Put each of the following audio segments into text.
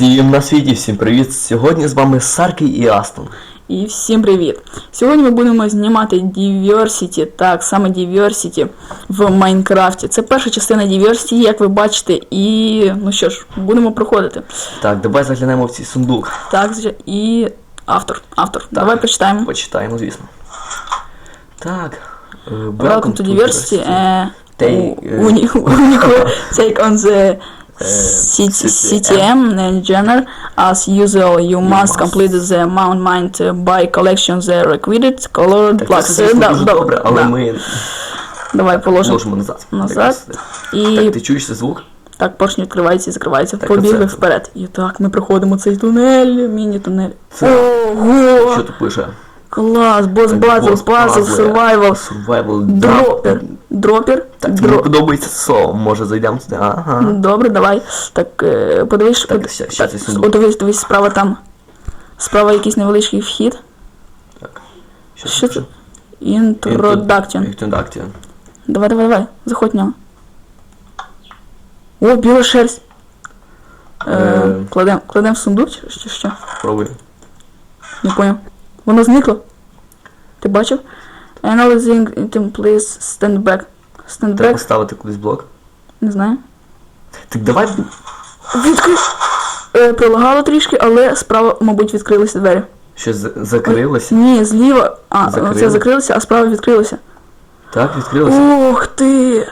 Всім на світі, всім привіт! Сьогодні з вами Саркі і Астон. І всім привіт! Сьогодні ми будемо знімати Diversity, так, саме Diversity в Майнкрафті. Це перша частина Diversity, як ви бачите, і ну що ж, будемо проходити. Так, давай заглянемо в цей сундук. Так, і автор. Автор. Давай прочитаємо. Почитаємо, звісно. Так. е, Welcome to Diversity. Uh, Take, uh, on the CTM. CTM genre. As usual, you must complete the mount mind by collection the required colored blocks. добре, але ми Давай положимо. ложимо назад. Назад. Так, ти чуєш цей звук? так, поршні відкриваються і закриваються. Так, Побігли вперед. І так, ми проходимо цей тунель, міні-тунель. Ого! Що тут пише? Клас, бос базл, Бос пазл, survival. Survival Дропер. Дропер. Так, мені подобається слово. Може зайдемо туди. Ага. Добре, давай. Так, е, подивись, Так, ще- ще цей сундук. о, дивись, дивись, справа там. Справа якийсь невеличкий вхід. Так. Що це? Introduction. Introduction. Давай, давай, давай, заходь в нього. О, біла шерсть. Е, Е. кладем, кладем в сундук, чи що? Пробуй. Не понял. Воно зникло. Ти бачив? Analyzing item please stand back. Stand Треба back? поставити кудись блок. Не знаю. Так давай. Відкрив. Е, пролагало трішки, але справа, мабуть, відкрилися двері. Щось за- закрилося. Ні, зліва. А, Закрили? це закрилося, а справа відкрилося. Так, відкрилося. Ух ти!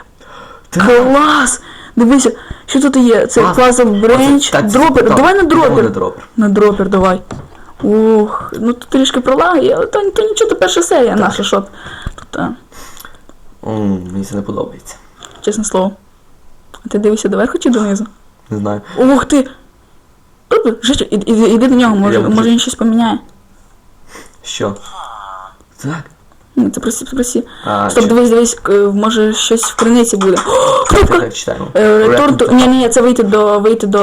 Так. Клас! Дивися, що тут є? Це Клас. Puzzle Branch. Так, Дропер. так, Давай на дропер. На дропер давай. Ух, ну тут трішки пролагає, але то, то нічого, то перша серія наша, що тут, а, М, Мені це не подобається. чесне слово. А ти дивишся доверху чи донизу? Не знаю. Ух ти! Добре, Жичу, іди, іди, іди до нього, може, Я може він щось поміняє. Що? Так. Ні, це прості, прості. А, Стоп, що? дивись, дивись, к- може щось в криниці буде. О, кнопка! читаємо. Е, ні, ні, це вийти до вийти до,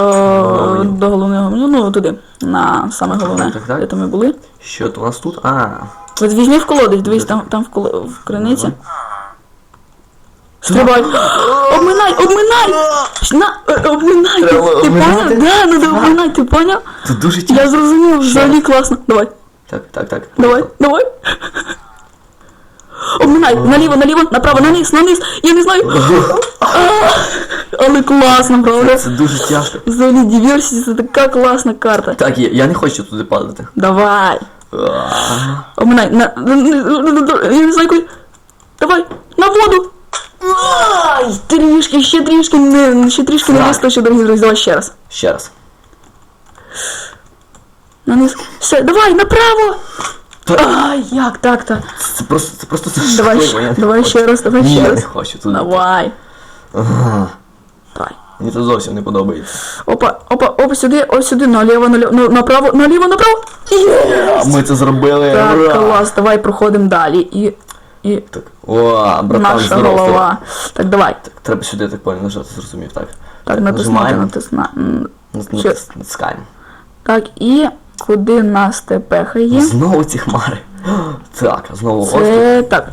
до головного меню, ну туди, на саме головне, Так, так. де то ми були. Що то у нас тут? А. От візьми в колодець, дивись, там, там в, коло, в криниці. Стрибай! Обминай, обминай! На, е, обминай! Ти, Треба ти обминати? поняв? Да, надо обминай, ти поняв? Тут дуже Я зрозумів, взагалі класно. Давай, Так, так, так. давай, давай. Обминай, наліво, наліво, направо, наниз, наниз. Я не знаю. Але класно, правда? Це дуже тяжко. Взагалі диверсія, це така класна карта. Так, я, я не хочу туди падати. Давай. Обминай, на, на, на, на, на, я не знаю, куди. Давай, на воду. Ай, трішки, ще трішки, не, ще трішки не Так. вистачить, дорогі друзі, давай ще раз. Ще раз. Наниз. Все, давай, направо. Та- Ай, як так то Це просто, це просто Давай, жахливо, ще- я не давай хочу. ще раз, давай Ні, ще я раз. не хочу туди. Давай. Ага. Давай. Мені це зовсім не подобається. Опа, опа, опа, сюди, ось сюди, наліво, наліво, ну, направо, наліво, направо. Єс! Ми це зробили. Так, ура! клас, давай проходимо далі. І, і Так. О, братан, наша здоров, голова. Так, давай. Так, треба сюди так понял нажати, зрозумів, так. Так, натиснути, нажимаємо. Натис-? Натискаємо. Так, і куди нас те пехає? Знову ці хмари. Так, знову. Це так.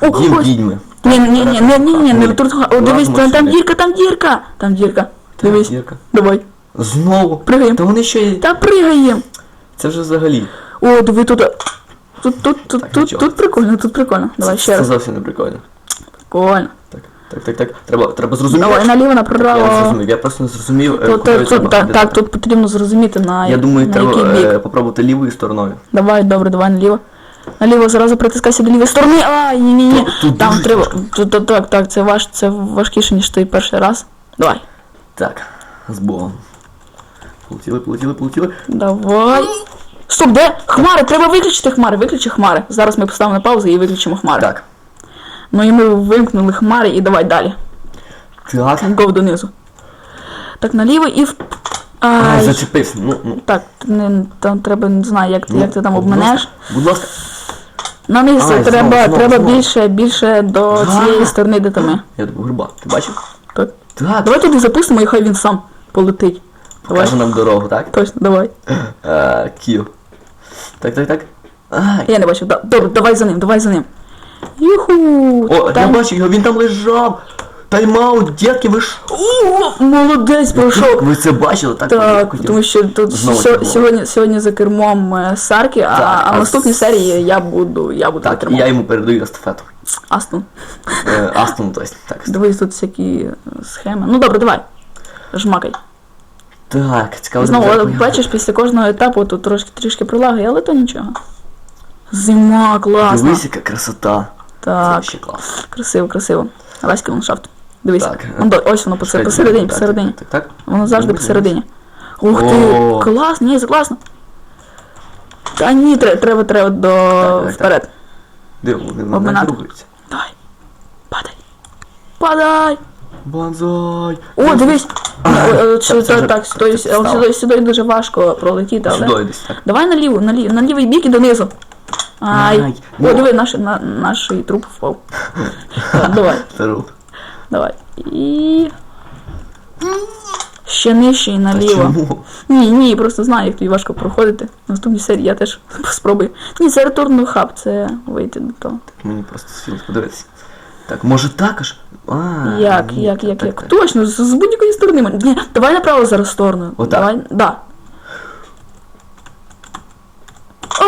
Ох, Дім ось. відьми. Ні, ні, ні, ні, ні, ні, не Ні. тут. О, дивись, там, там дірка, там дірка. Там дірка. Дивись. Дірка. Давай. Знову. Пригаємо. Та вони ще й... Та пригаємо. Це вже взагалі. О, диви тут. Тут, тут, тут, Так, тут, нічого. тут прикольно, тут прикольно. Давай ще Це раз. зовсім не прикольно. Прикольно. Так, так, так, так. Треба, треба зрозуміти. Давай наліво, Я не направо. зрозумів, я просто не зрозумів, е, Тут, куди тут, треба так, ходити. так, тут потрібно зрозуміти на, Я думаю, на треба який бік. е, попробувати лівою стороною. Давай, добре, давай наліво. Наліво зразу притискайся до лівої сторони. Ай, ні, ні, ні. Тут- Там дуже треба. тяжко. Тут, тут, так, так, це важ, це важкіше, ніж той перший раз. Давай. Так, з Богом. Полетіли, полетіли, полетіли. Давай. Стоп, де? Хмари, треба виключити хмари, виключи хмари. Зараз ми поставимо на паузу і виключимо хмари. Так. Ну і ми вимкнули хмари і давай далі. Так. Гов донизу. Так, наліво і в. Ай. зачепився. Ну, ну. Так, не, там треба, не знаю, як, ну, як ти там будь ласка, Будь ласка. Наниз Ай, треба, знову, треба знову. більше, більше до А. цієї сторони, де там ми. Я тебе гриба. Ти бачив? Так. Так. Давай туди запустимо і хай він сам полетить. Давай. Каже нам дорогу, так? Точно, давай. Е, Кіл. Так, так, так. Ай. Я не бачив. Да- Добре, давай за ним, давай за ним. Юху! О, я бачу його, він там лежав. Тайм-аут, дітки, ви ж. О, молодець пройшов. Ви це бачили? Так, Так, тому що тут Знову сьо- сьогодні, сьогодні за кермом е, Сарки, а, Так, а а в наступній з- серії я буду, я буду за Так, кермом. я йому передаю естафету. Астон. Е, Астон, то есть, так. Дивись, тут всякі е, схеми. Ну добре, давай. Жмакай. Так, цікаво. Знову, от бачиш, після кожного етапу тут трошки трішки пролагає, але то нічого. Зима, класно. Дивись, яка красота. Так, Це ще клас. красиво, красиво. Райський ландшафт. Дивись. Так. Вон до- ось воно посер- посередині, Так, посередині. Так, так, так. Воно завжди Дивись, посередині. Ух ти, О. класно, ні, це класно. Та ні, треба, треба, треба до так, так. вперед. Диво, вони Обминати. Давай. Падай. Падай. Банзай. О, дивись. О, о, Це- це вже так, сюди, підстава. сюди, сюди дуже важко пролетіти, але. Сюди десь, так. Давай наліво, наліво, на лівий бік і донизу. Ай. Ай, О, ну. диви, наш, на, наш труп впав. Так, давай, Втору. Давай. І. Ще нижче і наліво. чому? Ні, ні, просто знаю, як тобі важко проходити. Наступній серії я теж спробую. Ні, це ретурний хаб, це вийти до того. Мені просто сил подивитися. Так, може також? А, Як, ні, як, так, як, так, як? так. Точно, з, з будь-якої сторони. Ні, давай направо зараз сторону. Отак? Давай, да.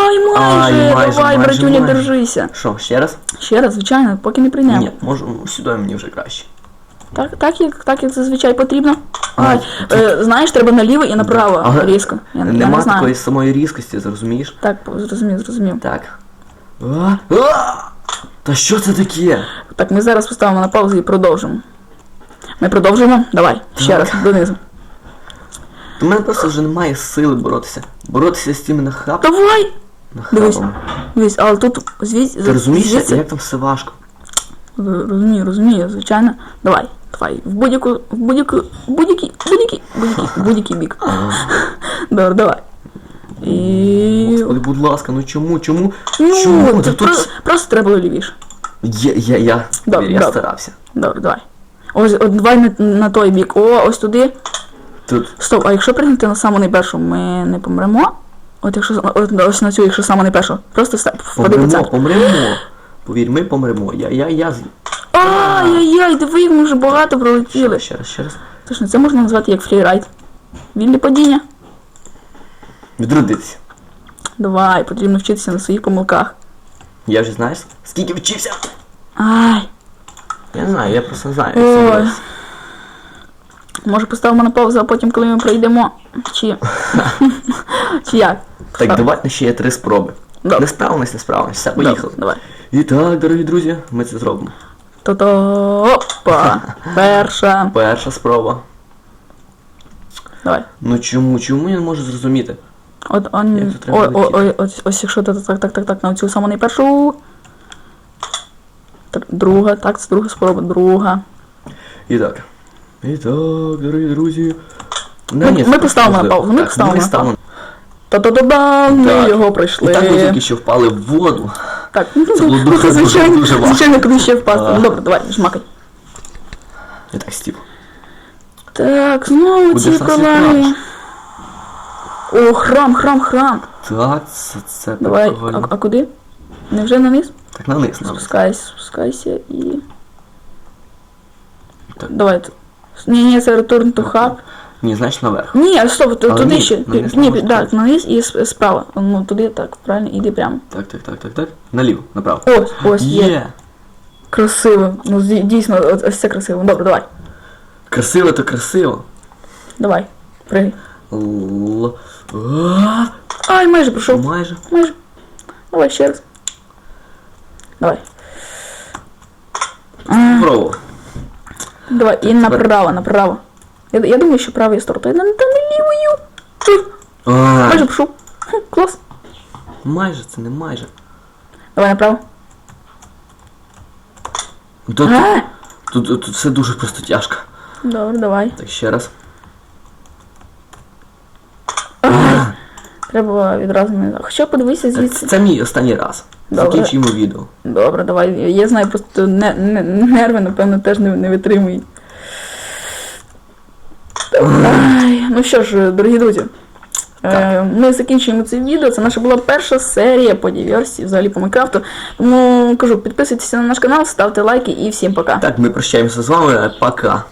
Ай, майже, Ай, майже, давай, майже, братюня, майже. держися. Що, ще раз? Ще раз, звичайно, поки не прийняв. Ні, може, сюди мені вже краще. Так, так, як, так, як зазвичай потрібно. Ай, Ай, е, знаєш, треба наліво і направо Ага. різко. Я, я Нема не знаю. такої самої різкості, зрозумієш? Так, зрозумів, зрозумів. Так. А? А! Та що це таке? Так, ми зараз поставимо на паузу і продовжимо. Ми продовжуємо? Давай, ще раз, донизу. У мене просто вже немає сили боротися. Боротися з тими нахабами. Давай! Дивись, дивись, але тут звідси. Ти розумієш, звідси- як там все важко? Розумію, розумію, звичайно. Давай, давай, в будь-яку, в будь-яку, в будь-який, будь-який, будь-який, в будь-який бік. Добре, давай. І... Господи, будь ласка, ну чому, чому? Ну, чому? це тут... про- просто треба було лівіше. Я, я, я, Добре, я добре. старався. Добре, давай. Ось, от давай на, на той бік. О, ось туди. Тут Стоп, а якщо прийняти на саму найпершу, ми не помремо? От якщо от, ось на цю, якщо саме найпершу. Просто вста- впади по помремо, центру. помремо. Повір, ми помремо. Я, я, я з... Ай-яй-яй, диви, ми вже багато Ще пролетіли. раз, ще раз, ще раз. Точно, це можна назвати як фрірайд. Вільне падіння. Відродитися. Давай, потрібно вчитися на своїх помилках. Я вже знаєш, скільки вчився? Ай, Я не знаю, я просто знаю. як Ой. робиться. Може поставимо на паузу, а потім, коли ми пройдемо. Чи. Чи як? Так, давайте ще є три спроби. Не справились, не справились. Все, поїхали. Давай. І так, дорогі друзі, ми це зробимо. То-то. Опа. Перша. Перша спроба. Давай. Ну чому, чому я не можу зрозуміти? От он. Як Ой, ой, летіти? ой, ось, ось якщо так, так, так, так, так, на цю саму найпершу. Друга, так, це друга спроба, друга. І так. І так, дорогі друзі. Ми- ні, ми це поставимо на паузу, ми Так, поставимо на ставимо. Та-та-да-да, ми Так. його І пройшли. так ми тільки що впали в воду. Так, ну, було ну, дуже, це звичайно, дуже, дуже важко. звичайно, куди ще впасти. Ну добре, давай, жмакай. І так, Стів. Так, знову Куди ці ж нас колеги. відправиш? О, храм, храм, храм. Так, це, це так Давай, а, а куди? Невже на низ? Так, на низ. Спускайся, спускайся і. Так. Давай. т- Ні, ні, це return to hub. Ні, значить наверх. Ні, а стоп, т- Але туди ні, ще. на низ Ні, не так, можна. на низ і с- справа. Ну туди так, правильно, іди прямо. Так, так, так, так, так. Наліво, направо. Ось, ось є. Є. Красиво. Ну зі- дійсно, ось ось це красиво. Добре, давай. Красиво, то красиво. Давай. Пригай. Л... А, Ай, майже пройшов. Майже. Майже. Давай ще раз. Давай. А, Право. Давай, і направо, направо. Я, я думаю, що правою стороною. Та не лівою. Майже. Хм, клас. майже, це не майже. Давай направо. Тут, А, тут, тут, тут все дуже просто тяжко. добре, давай. Так, ще раз. Треба відразу не. Хоча подивися Так, звідси. це мій останній раз. Добре. Закінчуємо відео. Добре, давай. Я- знаю, просто не, не, нерви, напевно, теж не, не витримують. Ай, ну що ж, дорогі друзі, Е, ми закінчуємо це відео. Це наша була перша серія по диверсії, взагалі по Майнкрафту. Тому кажу, підписуйтесь на наш канал, ставте лайки і всім пока. Так, ми прощаємося з вами. Пока.